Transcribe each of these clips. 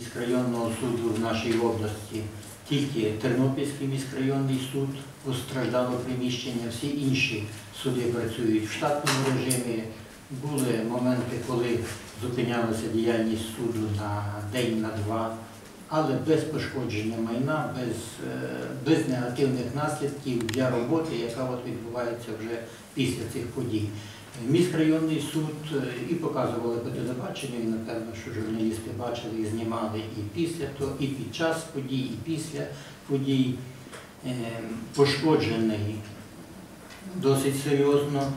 міськрайонного суду в нашій області. Тільки Тернопільський міськрайонний суд постраждало приміщення, всі інші суди працюють в штатному режимі. Були моменти, коли зупинялася діяльність суду на день, на два, але без пошкодження майна, без, е, без негативних наслідків для роботи, яка от відбувається вже після цих подій. Міськрайонний суд е, і показували по телебаченню, і напевно, що журналісти бачили і знімали і після того, і під час подій, і після подій. Е, Пошкоджений досить серйозно.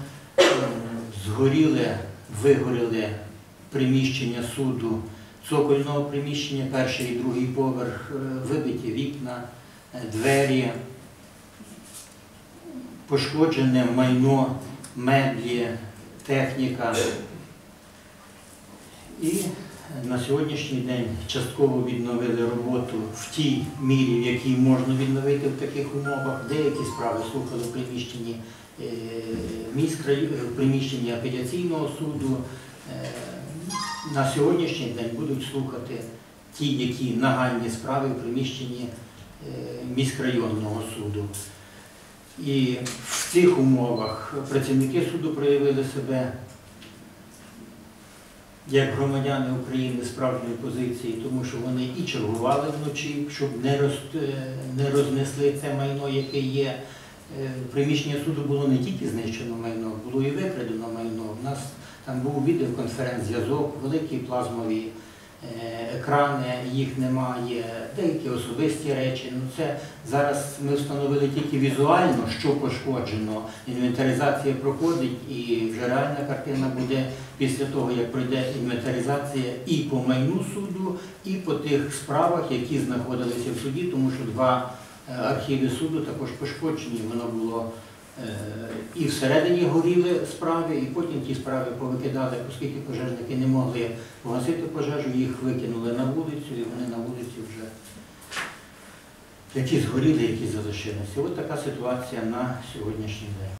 Згоріле, вигоріли приміщення суду, цокольного приміщення, перший і другий поверх, е, вибиті вікна, е, двері, пошкоджене майно, меблі, техніка. І на сьогоднішній день частково відновили роботу в тій мірі, в якій можна відновити в таких умовах. Деякі справи слухали в приміщенні е, е, в приміщенні апеляційного суду. На сьогоднішній день будуть слухати ті, які нагальні справи в приміщенні е, міськрайонного суду. І в цих умовах працівники суду проявили себе як громадяни України справжньої позиції, тому що вони і чергували вночі, щоб не, е, не рознесли це майно, яке є. Е, В приміщенні суду було не тільки знищено майно, було і викрадено майно. У нас там був відеоконференц-зв'язок, великі плазмові е, екрани, їх немає, деякі особисті речі. Ну це зараз ми встановили тільки візуально, що пошкоджено. Інвентаризація проходить, і вже реальна картина буде після того, як пройде інвентаризація і по майну суду, і по тих справах, які знаходилися в суді, тому що два архіви суду також пошкоджені. Воно було е, і всередині горіли справи, і потім ті справи повикидали, оскільки пожежники не могли погасити пожежу, їх викинули на вулицю, і вони на вулиці вже які згоріли, які залишилися. Ось така ситуація на сьогоднішній день.